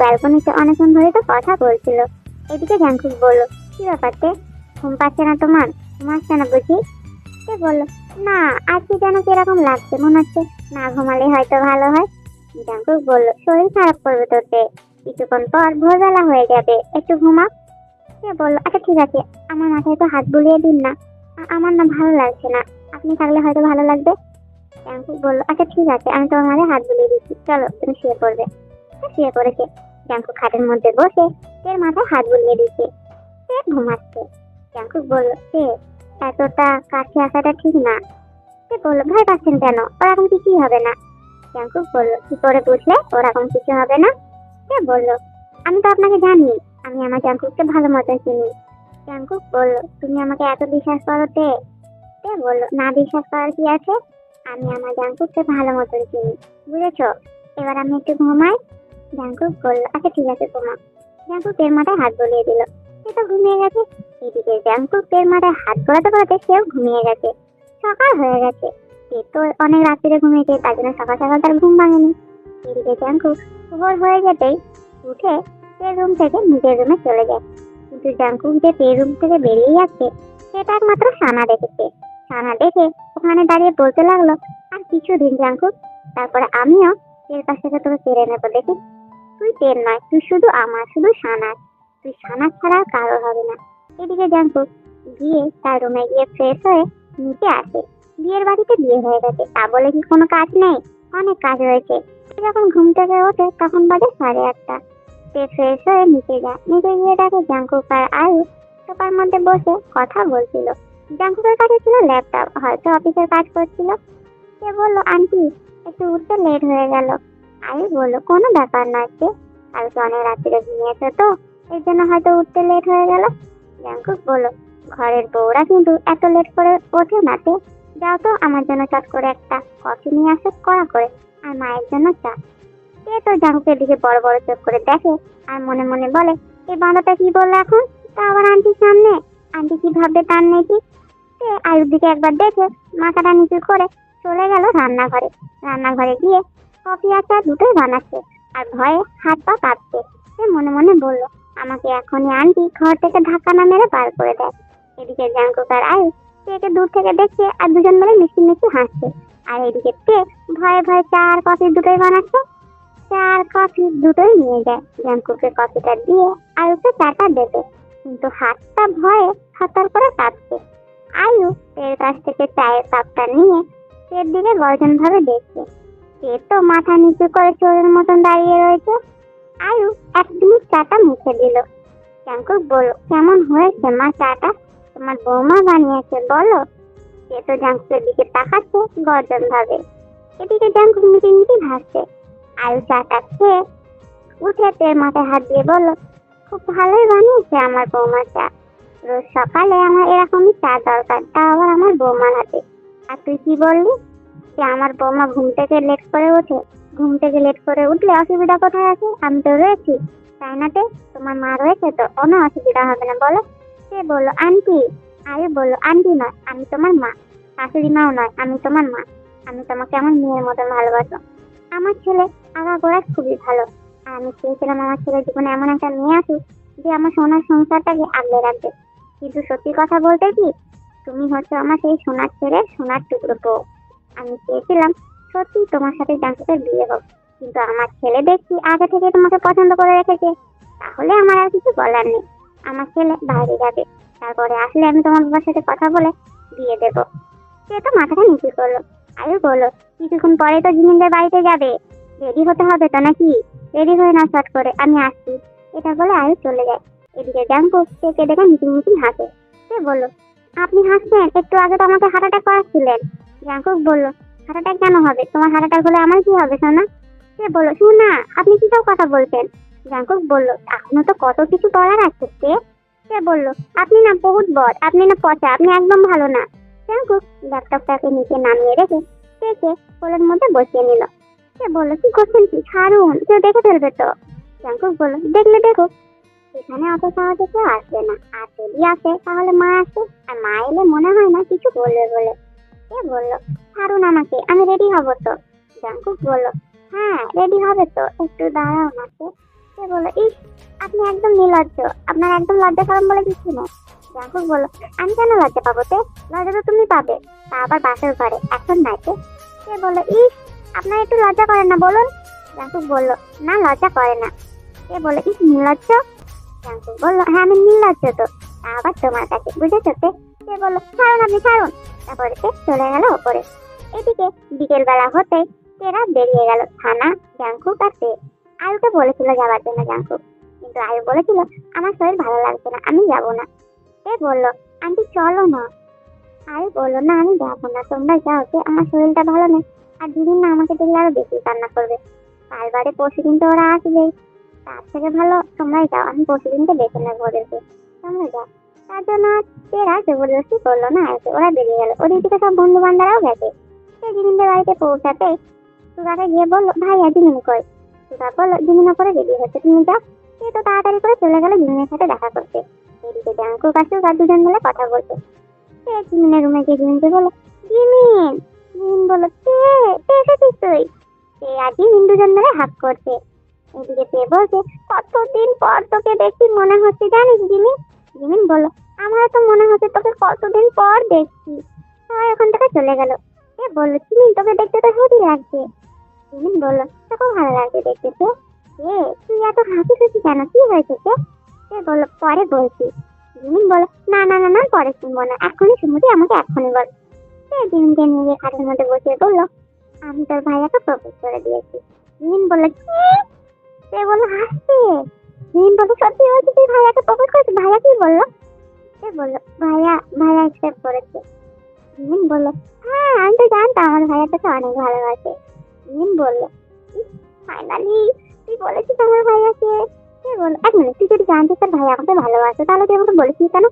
ব্যালকনিতে অনেকক্ষণ ধরে তো কথা বলছিল। এদিকে জাংকুক বলল, কি ব্যাপারতে ঘুম পাচ্ছে না তোমার? ঘুম আসছে না বুঝি? সে বলল, না আজকে যেন কীরকম লাগছে, মনে হচ্ছে না ঘুমালে হয়তো ভালো হয়। জাংকুক বলল, শরীর খারাপ করবে তোতে কিছুক্ষণ পর ভোরবেলা হয়ে যাবে, একটু ঘুমা সে বলল আচ্ছা ঠিক আছে, আমার মাথায় তো হাত বুলিয়ে দিন না। আমার না ভালো লাগছে না। আপনি থাকলে হয়তো ভালো লাগবে। জাংকুক বলল আচ্ছা ঠিক আছে, আমি তোমার হাত বুলিয়ে দিচ্ছি। চলো, তুমি শুয়ে পড়বে। শুয়ে পড়েছে। জাংকুক খাটের মধ্যে বসে তের মাথায় হাত বুলিয়ে দিচ্ছে। সে ঘুমাচ্ছে। জাংকুক বলল সে এতটা কাছে আসাটা ঠিক না। সে বলল, ভয় পাচ্ছেন কেন? ওরকম কিছুই হবে না। জাংকুক বলল, কি করে বুঝলে? ওরকম কিছু হবে না? সে বলল, আমি তো আপনাকে জানি। আমি আমার জাংকুককে ভালো মতো চিনি। জাংকুক বলল, তুমি আমাকে এত বিশ্বাস করো তে? সে বলল, না বিশ্বাস করার কি আছে? আমি আমার জাংকুককে ভালো মতন চিনি। বুঝেছ? এবার আমি একটু ঘুমাই। জাংকুক বলল আচ্ছা ঠিক আছে ঘুমা জাংকুক এর মাথায় হাত বলিয়ে দিল। সে তো ঘুমিয়ে গেছে। এদিকে জাংকুক এর মাথায় হাত বলাতে বলাতে সেও ঘুমিয়ে গেছে। সকাল হয়ে গেছে। সে তো অনেক রাত্রিরে ঘুমিয়েছে, তার জন্য সকাল সকাল তার ঘুম ভাঙেনি। এদিকে জাংকুক ভোর হয়ে যেতেই উঠে সে রুম থেকে নিজের রুমে চলে যায়। কিন্তু জাংকুক যে পে রুম থেকে বেরিয়ে যাচ্ছে সেটা একমাত্র সানা দেখেছে। সানা দেখে ওখানে দাঁড়িয়ে বলতে লাগল, আর কিছুদিন জাংকুক তারপরে আমিও এর কাছ থেকে তোকে কেড়ে নেব দেখি। তুই তেল নয়, তুই শুধু আমার, শুধু সানার তুই সানার ছাড়া কারও হবে না। এদিকে জাংকুক গিয়ে তার রুমে গিয়ে ফ্রেশ হয়ে নিচে আসে। বিয়ের বাড়িতে বিয়ে হয়ে গেছে, তা বলে কি কোনো কাজ নেই? অনেক কাজ রয়েছে সে যখন ঘুম থেকে ওঠে, তখন বাজে সাড়ে আটটা। সে ফ্রেশ হয়ে নিচে যায়। নিচে গিয়ে দেখে জাংকুক আর আয়ু সোফার মধ্যে বসে কথা বলছিল। জাংকুকের কাছে ছিল ল্যাপটপ হয়তো অফিসের কাজ করছিল। সে বলল, আন্টি, একটু উঠতে লেট হয়ে গেল। আয়ু বলল কোনো ব্যাপার না সে কালকে অনেক রাত্রে ঘুমিয়েছে তো এর জন্য হয়তো উঠতে লেট হয়ে গেল। জাংকুক বলল ঘরের বউরা কিন্তু এত লেট করে ওঠে না তে। যাও তো, আমার জন্য চট করে একটা কফি নিয়ে আসো, কড়া করে, আর মায়ের জন্য চা। সে তো জাংকুকের দিকে বড় বড় চোখ করে দেখে, আর মনে মনে বলে এই বাঁধাটা কি বলল এখন? তা আবার আন্টির সামনে? আন্টি কি ভাববে তার নেই ঠিক সে আয়ুর দিকে একবার দেখে, মাথাটা নিচু করে চলে গেল রান্নাঘরে। রান্নাঘরে গিয়ে কফি আর চা দুটোই বানাচ্ছে। আর ভয়ে হাত পা কাঁপছে। সে মনে মনে বলল, আমাকে এখনই আন্টি ঘর থেকে ধাক্কা না মেরে বার করে দেয়। এদিকে জাঙ্কুক আর আয়ু তেকে দূর থেকে দেখছে আর দুজন মিলে মিষ্টি মিষ্টি হাসছে। আর এদিকে তে ভয়ে ভয়ে চা আর কফি দুটোই বানাচ্ছে। চা আর কফি দুটোই নিয়ে যায়। জাঙ্কুকে কফিটা দিয়ে আয়ুকে চাটা দেবে। কিন্তু হাতটা ভয়ে খাতার করে কাঁপছে। আয়ু এর কাছ থেকে চায়ের কাপটা নিয়ে তের দিকে গর্জন ভাবে দেখছে। সে তো মাথা নিচু করে চোরের মতন দাঁড়িয়ে রয়েছে। আয়ু এক মিনিট চাটা মুখে দিল। জাঙ্কুক বলল, কেমন হয়েছে মা চাটা? তোমার বৌমা বানিয়েছে, বলো? সে তো জাঙ্কুকের দিকে তাকাচ্ছে গর্জন ভাবে। এদিকে জাঙ্কুক মিটি মিটি ভাসছে আয়ু চাটা খেয়ে উঠে তের মাথায় হাত দিয়ে বলল, খুব ভালোই বানিয়েছে আমার বৌমা চা। রোজ সকালে আমার এরকমই চা দরকার তা আবার আমার বৌমার হাতে। আর তুই কি বললি? যে আমার বৌমা ঘুম থেকে লেট করে ওঠে, ঘুম থেকে লেট করে উঠলে অসুবিধা কোথায় আছে? আমি তো রয়েছি। তাই না তে? তোমার মা রয়েছে তো? কোনো অসুবিধা হবে না, বলো। সে বলল আন্টি? আরে বলল আন্টি নয়। আমি তোমার মা। শাশুড়ি মাও নয়, আমি তোমার মা। আমি তোমাকে আমার মেয়ের মতন ভালোবাসো। আমার ছেলে আগাগোড়া খুবই ভালো। আর আমি চেয়েছিলাম আমার ছেলের জীবনে এমন একটা মেয়ে আসুক যে আমার সোনার সংসারটাকে আগলে রাখবে। কিন্তু সত্যি কথা বলতে কি? তুমি হচ্ছে আমার সেই সোনার ছেলে সোনার টুকরো বউ। আমি চেয়েছিলাম সত্যি তোমার সাথে জাঙ্কুকের বিয়ে হোক। কিন্তু আমার ছেলে দেখছি আগে থেকে তোমাকে পছন্দ করে রেখেছে। তাহলে আমার আর কিছু বলার নেই। আমার ছেলে বাইরে যাবে। তারপরে আসলে আমি তোমার বাবার সাথে কথা বলে বিয়ে দেবো। সে তো মাথাটা নিচু করল। আয়ু বলল, কিছুক্ষণ পরে তো জিমিনদের বাড়িতে যাবে। রেডি হতে হবে তো নাকি? রেডি হয়ে না শট করে আমি আসছি। এটা বলে আয়ু চলে যায়। এদিকে জাঙ্কুক সে দেখে মিটিং মিটিং হাসে। সে বলল, আপনি হাসছেন? একটু আগে তো আমাকে হার্ট অ্যাটাক করাচ্ছিলেন। জাঙ্কুক বলল হার্ট অ্যাটাক কেন হবে? তোমার হার্ট অ্যাটাক হলে আমার কি হবে সোনা? সে বলল শোনা আপনি কি সব কথা বলছেন? জাঙ্কুক বলল, এখনও তো কত কিছু করার আছে সে সে বলল, আপনি না বহুত বদ আপনি না পচা, আপনি একদম ভালো না। জাঙ্কুক ল্যাপটপটাকে নিচে নামিয়ে রেখে সে কোলের মধ্যে বসিয়ে নিল। সে বলল, কি করছেন কি? ছাড়ুন, কেউ দেখে ফেলবে তো। জাঙ্কুক বলল, দেখলে দেখো, এখানে অত সহজে কেউ আসবে না। আর যদি আসে, তাহলে মা আসে আর মা এলে মনে হয় না কিছু বলবে বলে। সে বলল, ছাড়ুন আমাকে, আমি রেডি হব তো। জাঙ্কুক বলল হ্যাঁ রেডি হবে তো, একটু দাঁড়াও আমাকে। সে বলল, ইস, আপনি একদম নির্লজ্জ, আপনার একদম লজ্জা সরম বলে কিছু নেই। জাঙ্কুক বলল, আমি কেন লজ্জা পাবো তে? লজ্জা তো তুমি পাবে, তা আবার বাসের ঘরে, এখন নাইতে সে বলল, ইস, আপনার একটু লজ্জা করে না বলুন? জাঙ্কুক বলল, না, লজ্জা করে না। সে বলল, ইস, নির্লজ্জ? জাঙ্কুক বলল হ্যাঁ আমি নির্লজ্জ তো আবার তোমার কাছে, বুঝেছ তে? সে বলল, ছাড়ুন আপনি, ছাড়ুন। তারপরে সে চলে গেল ওপরে। এদিকে বিকেল বেলা হতে তেরা বেরিয়ে গেল থানা জাঙ্কুক আর তে আয়ুকে বলেছিল যাওয়ার জন্য জাঙ্কুক কিন্তু আয়ু বলেছিল, আমার শরীর ভালো লাগছে না, আমি যাব না। সে বলল, আন্টি, চলো না। আয়ু বলল, না, আমি যাব না, তোমরা যাও, যে আমার শরীরটা ভালো নেই। আর দিদিন না আমাকে দেখলে আরও বেশি কান্না করবে। কালবারে পরশু দিন তো ওরা আসবেই তার থেকে ভালো তোমরাই যাও, আমি পরশু দিনকে দেখে নেব ওদেরকে। তোমরা যাও। তার জন্য আর জবরদস্তি করল না ওরা বেরিয়ে গেল। ওদের দিকে সব বন্ধু বান্ধবরাও গেছে। সে জিমিনদের বাড়িতে পৌঁছাতে সুগাকে গিয়ে বলল ভাইয়া জিমিন কই? সুগা বলল জিমিন করে রেডি হচ্ছে, তুমি যাও। সে তো তাড়াতাড়ি করে চলে গেল জিমিনের সাথে দেখা করতে। এদিকে জাঙ্কুক আর সুগা দুজন মিলে কথা বলছে সে জিমিনের রুমে গিয়ে জিমিনকে বলল জিমিন জিমিন বলল কে কে এসেছিস তুই? সে আর জিমিন দুজন মিলে হাত করছে। এদিকে সে বলছে, কতদিন পর তোকে দেখছি মনে হচ্ছে জানিস জিমিন জিমিন বলল, আমার তো মনে হচ্ছে তোকে কতদিন পর দেখছি। সবাই এখন থেকে চলে গেল। সে বলল জিমিন তোকে দেখতে তো হেভি লাগছে? জিমিন বলল তোকেও ভালো লাগছে দেখতে সে এ তুই এত হাসি খুশি কেন? কি হয়েছে কে সে বলল? পরে বলছি। জিমিন বলল, না না না না, পরে শুনব না। এখনই শুনব তুই আমাকে এখনই বল। সে জিমিনকে নিয়ে খাটের মধ্যে বসিয়ে বলল, আমি তোর ভাইয়াকে প্রপোজ করে দিয়েছি। জিমিন বলল, কি? সে বলল, হাসছে। জিমিন বলল সত্যি বলছি তুই ভাইয়াকে প্রপোজ করেছিস ভাইয়া কি বলল? সে বলল, ভাইয়া ভাইয়া অ্যাকসেপ্ট করেছে। জিমিন বলল হ্যাঁ আমি তো জানতাম, আমার ভাইয়া তোকে অনেক ভালোবাসে। জিমিন বলল ফাইনালি তুই বলেছিস আমার ভাইয়াকে? সে বলল, এক মিনিট, তুই যদি জানতিস তোর ভাই আমাকে ভালোবাসে, তাহলে তুই আমাকে বলেছিস কেন?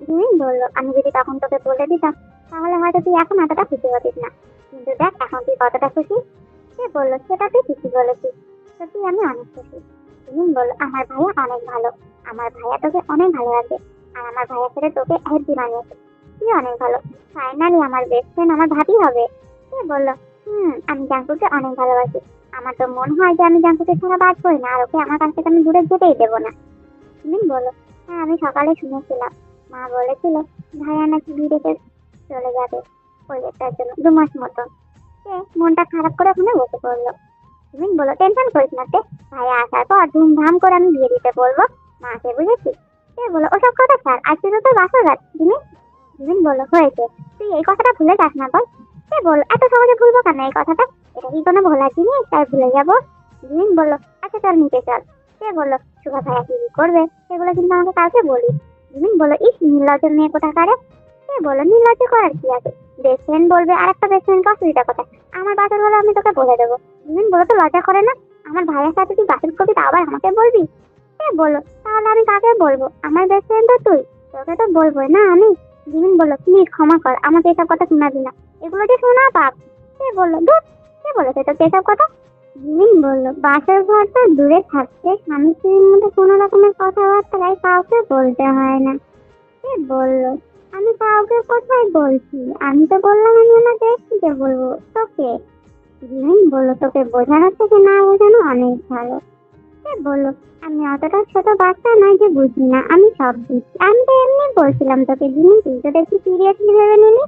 জিমিন বলল, আমি যদি তখন তোকে বলে দিতাম, তাহলে হয়তো তুই এখন এতটা খুশি হতিস না। কিন্তু দেখ, এখন তুই কতটা খুশি? সে বলল, সেটা তুই ঠিকই বলেছিস। সত্যি আমি অনেক খুশি। জিমিন বলল আমার ভাইয়া অনেক ভালো। আমার ভাইয়া তোকে অনেক ভালোবাসে। আর আমার ভাইয়া ছেড়ে তোকে হেডি বানিয়েছে। তুই অনেক ভালো। ফাইনালি আমার বেস্ট ফ্রেন্ড আমার ভাবি হবে। সে বলল, হুম, আমি জাঙ্কুকে অনেক ভালোবাসি। আমার তো মনে হয় যে আমি জাঙ্কুকে ছাড়া করি না, আর ওকে আমার কাছ থেকে আমি দূরে যেতেই দেবো না। তুমি বলো হ্যাঁ আমি সকালে শুনেছিলাম। মা বলেছিল, ভাইয়া নাকি বিদেশে চলে যাবে। প্রজেক্টের জন্য দু মাস মতো। সে মনটা খারাপ করে ওখানে বসে পড়ল। তুমি বলো টেনশন করিস না তে। ভাইয়া আসার পর ধুমধাম করে আমি বিয়ে দিতে বলব। মাকে বুঝেছি সে বলো, ওসব কথা ছাড় আজকে তো তোর যাচ্ছে তুমি জিমিন বলল হয়েছে। তুই এই কথাটা ভুলে যাস না বল। সে বলল এত সহজে ভুলবো কেন এই কথাটা? এটা কি কোনো ভোলা জিনিস? তাই ভুলে যাব। জিমিন বলল আচ্ছা চল নিচে চল। সে বলল সুভা ভাইয়া কি করবে? সেগুলো কিন্তু আমাকে কালকে বলি জিমিন বলল ইস নীলজের মেয়ে কোথা কারে সে বলল নীলজ করার কি আছে? বেস্ট ফ্রেন্ড বলবে আর একটা বেস্ট ফ্রেন্ডকে অসুবিধা কোথায়? আমার বাসার বলে আমি তোকে বলে দেবো। বলল তো লজ্জা করে না? আমার ভাইয়ের সাথে তুই বাতিল করবি, তা আবার আমাকে বলবি? সে বলল তাহলে আমি কাকে বলব? আমার বেস্ট ফ্রেন্ড তো তুই। তোকে তো বলবোই না আমি? জিমিন বলল প্লিজ ক্ষমা কর, আমাকে এসব কথা শোনাবি না। এগুলো যে শোনা পাপ। সে বলল? ধুর, কে বলেছে তোকে এসব কথা? জিমিন বলল বাসার ঘর তো দূরে থাকতে স্বামী স্ত্রীর মধ্যে কোনো রকমের কথাবার্তায় কাউকে বলতে হয় না। সে বলল? আমি কাউকে কোথায় বলছি? আমি তো বললাম আমি আমার দেশকে বলব? তোকে। জিমিন বলল, তোকে বোঝানোর থেকে না বোঝানো? অনেক ভালো। সে বলল, আমি অতটা ছোট বাচ্চা নয় যে বুঝি না, আমি সব বুঝি। আমি তো এমনি বলছিলাম তোকে জিমিন তুই তো দেখছি সিরিয়াসলি ভেবে নিলি?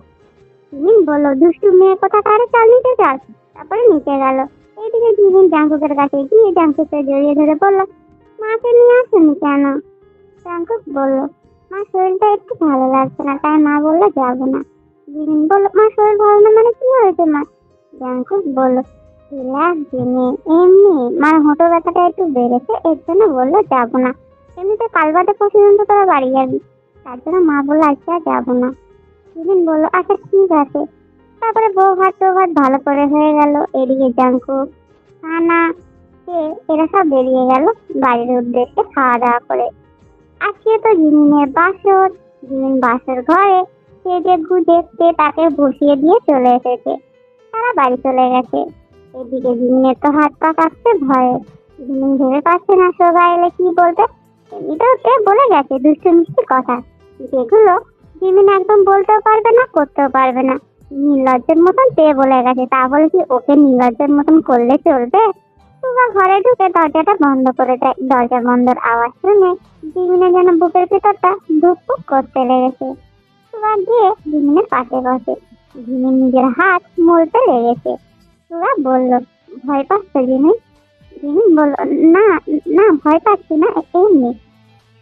জিমিন বলল, দুষ্টু মেয়ে কোথা কারে চাল নিতে চাস তারপরে নিচে গেল। এইদিকে জিমিন জাঙ্কুকের কাছে গিয়ে জাঙ্কুকে জড়িয়ে ধরে বলল, মাকে নিয়ে আসেনি কেন? জাঙ্কুক বলল, মা শরীরটা একটু ভালো লাগছে না, তাই মা বলল, যাব না। জিমিন বলল, মা শরীর ভালো না মানে কি হয়েছে মা? জাঙ্কুক বলল রিল্যাক্স জিমি এমনি। মার হোঁটো ব্যথাটা একটু বেড়েছে, এর জন্য বলল, যাব না। এমনিতে কাল বাদে পর্যন্ত তোরা বাড়ি যাবি। তার জন্য মা বলল আচ্ছা যাব না। জিমিন বলল আচ্ছা ঠিক আছে। তারপরে বউ ভাত তো ভাত ভালো করে হয়ে গেল, এদিকে জাঙ্কুক খানা খেয়ে এরা সব বেরিয়ে গেল বাড়ির উদ্দেশ্যে খাওয়া দাওয়া করে। আজকে তো জিমিনের বাসর, জিমিন বাসর ঘরে সেজে গুজে সে তাকে বসিয়ে দিয়ে চলে এসেছে। তারা বাড়ি চলে গেছে। এদিকে জিমিনের তো হাত পা কাঁপছে ভয়ে। জিমিন ভেবে পাচ্ছে না সোগা এলে কি বলবে? এমনিতেও সে বলে গেছে দুষ্টু মিষ্টি কথা। যেগুলো জিমিন একদম বলতেও পারবে না, করতেও পারবে না। নির্লজ্জের মতন তে বলে গেছে। তা বলে কি ওকে নির্লজ্জের মতন করলে চলবে? সুগা ঘরে ঢুকে দরজাটা বন্ধ করে দেয়। দরজা বন্ধর আওয়াজ শুনে জিমিনে যেন বুকের ভেতরটা ধুকপুক করতে লেগেছে। সুগা গিয়ে জিমিনের পাশে বসে। নিজের হাত মলতে লেগেছে। সুগা বলল, ভয় পাচ্ছ জিমিন জিমিন বলল, না না, ভয় পাচ্ছি না, এমনি।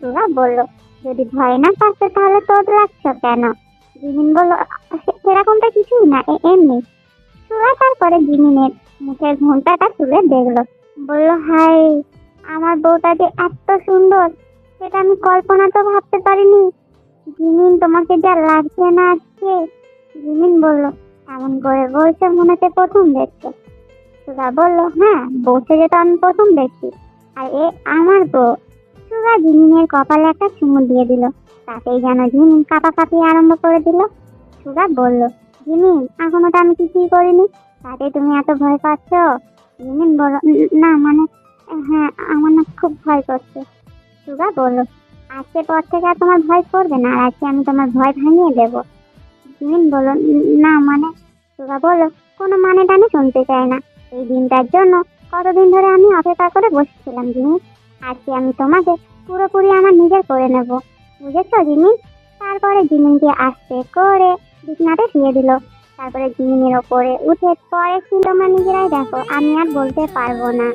সুগা বলল, যদি ভয় না পাচ্ছ তাহলে তোর লাগছো কেন? জিমিন বলল "সে- সেরকমটা কিছুই না এমনি। সুগা তারপরে জিমিনের মুখের ঘন্টাটা তুলে দেখল। বলল হাই আমার বউটা যে এত সুন্দর, সেটা আমি কল্পনা তো ভাবতে পারিনি। জিমিন তোমাকে যা লাগছে না আজকে জিমিন বলল, এমন করে বলছে মনে হচ্ছে প্রথম দেখছে সুগা বলল হ্যাঁ বসে যেটা আমি প্রথম দেখছি। আর এ আমার বউ। সুগা জিমিনের কপালে একটা চুমু দিয়ে দিল। তাতেই যেন ঝিমিন কাঁপাকাঁপি আরম্ভ করে দিল। সুগা বলল জিমিন এখনও তো আমি কিছুই করিনি। তাতে তুমি এত ভয় পাচ্ছ? জিমিন বলল, না মানে হ্যাঁ আমার না খুব ভয় করছে। সুগা বলল আজকে পর থেকে আর তোমার ভয় করবে না। আর আজকে আমি তোমার ভয় ভাঙিয়ে দেবো। জিমিন বলল "উম, না মানে সুগা বলল কোনো মানে টানে শুনতে চাই না। এই দিনটার জন্য কতদিন ধরে আমি অপেক্ষা করে বসেছিলাম জিমিন আজকে আমি তোমাকে পুরোপুরি আমার নিজের করে নেব। বুঝেছ জিমিন তারপরে জিমিনকে আস্তে করে বিছনাতে শুয়ে দিল। তারপরে জিমিনের ওপরে উঠে পরে তোমরা নিজেরাই দেখো আমি আর বলতে পারব না।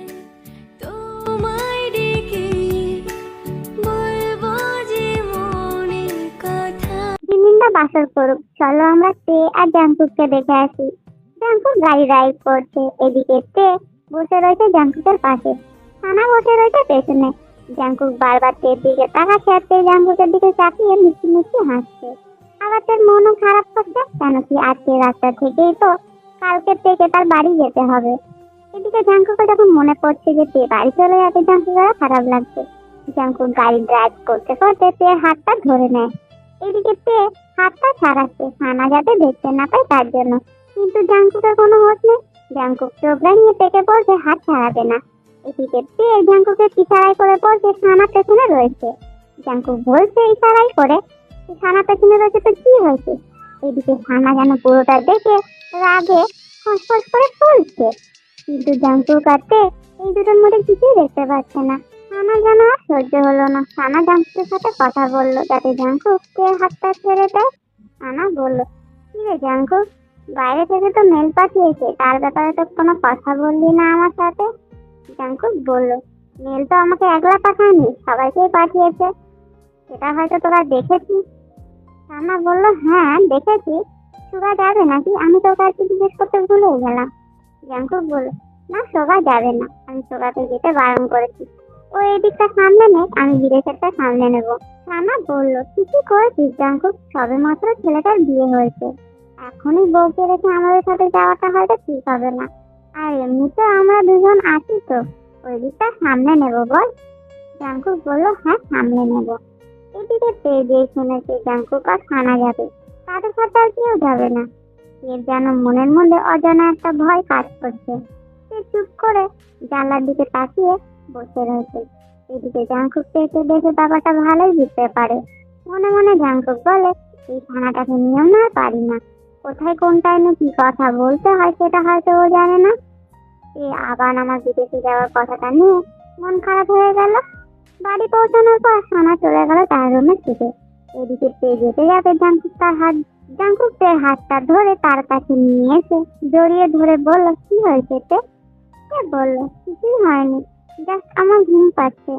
জিমিনটা বাসর করুক চলো আমরা তে আর জাংকুককে দেখে আসি। জাংকুক গাড়ি ড্রাইভ করছে। এদিকে তে বসে রয়েছে জাংকুকের পাশে। থানা বসে রয়েছে পেছনে। জাংকুক বারবার তের দিকে তাকাচ্ছে আর জাংকুকের দিকে তাকিয়ে মিষ্টি মিষ্টি হাসছে। আবার তের মনও খারাপ করছে, কেন কি আজকে রাস্তা থেকেই তো কালকে থেকে তার বাড়ি যেতে হবে। এদিকে জাংকুকে যখন মনে পড়ছে যে তে বাড়ি চলে যাবে জাংকুকের খারাপ লাগছে। জাংকুক গাড়ি ড্রাইভ করতে করতে তে হাতটা ধরে নেয়। এদিকে হাতটা ছাড়াচ্ছে সানা যাতে দেখতে না পায় তার জন্য। কিন্তু জাংকুকের কোনো হোশ নেই। জাংকুক চোখলা নিয়ে পেকে পড়ছে, হাত ছাড়াবে না। এদিকে তে জাংকুকের ইশারাই করে বলছে সানা পেছনে রয়েছে। জাংকুক বলছে ইশারাই করে? সানা পেছনে রয়েছে তো কি হয়েছে? এদিকে সানা যেন পুরোটা দেখে রাগে ফসফস করে ফুলছে কিন্তু জাংকুক আর এই দুটোর মধ্যে কিছুই দেখতে পাচ্ছে না। সানা যেন আর সহ্য হলো না। সানা জাংকুকের সাথে কথা বলল, যাতে জাংকুক তে হাতটা ছেড়ে দেয়। সানা বলল, কি রে জাংকুক, বাইরে থেকে তো মেল পাঠিয়েছে, তার ব্যাপারে তো কোনো কথা বললি না আমার সাথে? জাংকুক বলল, মেল তো আমাকে একলা পাঠায়নি, সবাইকেই পাঠিয়েছে। সেটা হয়তো তোরা দেখেছিস? সানা বলল হ্যাঁ দেখেছি। সুগা যাবে নাকি? আমি তো কাছে জিজ্ঞেস করতে ভুলেই গেলাম। জাংকুক বলল, না সোগা যাবে না। আমি সোগাকে যেতে বারণ করেছি। ও এই দিকটা সামলে নে আমি বিদেশেরটা সামলে নেব। রানা বলল ঠিকই করেছিস জাঙ্কুক সবে মাত্র ছেলেটার বিয়ে হয়েছে। এখনই বউকে রেখে আমাদের সাথে যাওয়াটা হয়তো ঠিক হবে না। আর এমনিতে আমরা দুজন আছি তো। ওই দিকটা সামলে নেব, বল। জাঙ্কুক বলল হ্যাঁ সামলে নেব। এদিকে পেয়ে দিয়ে শুনেছে জাঙ্কুক আর খানা যাবে। তাদের সাথে আর কেউ যাবে না। এর যেন মনের মধ্যে অজানা একটা ভয় কাজ করছে। সে চুপ করে জানলার দিকে তাকিয়ে বসে রয়েছে। এদিকে জাংকুককে এসে দেখে ব্যাপারটা ভালোই বুঝতে পারে। মনে মনে জাংকুক বলে, এই থানাটাকে নিয়েও না পারি না। কোথায় কোন টাইমে কি কথা বলতে হয় সেটা হয়তো ও জানে না। এ আবার আমার বিদেশে যাওয়ার কথাটা নিয়ে মন খারাপ হয়ে গেল। বাড়ি পৌঁছানোর পর সানা চলে গেল তার রুমের শুতে এদিকে পে যেতে যাবে জাংকুক তার হাত জাংকুক তের হাতটা ধরে তার কাছে নিয়ে এসে জড়িয়ে ধরে বলল, কি হয়েছে তে? সে বলল, কিছুই হয়নি। জাস্ট আমার ঘুম পাচ্ছে।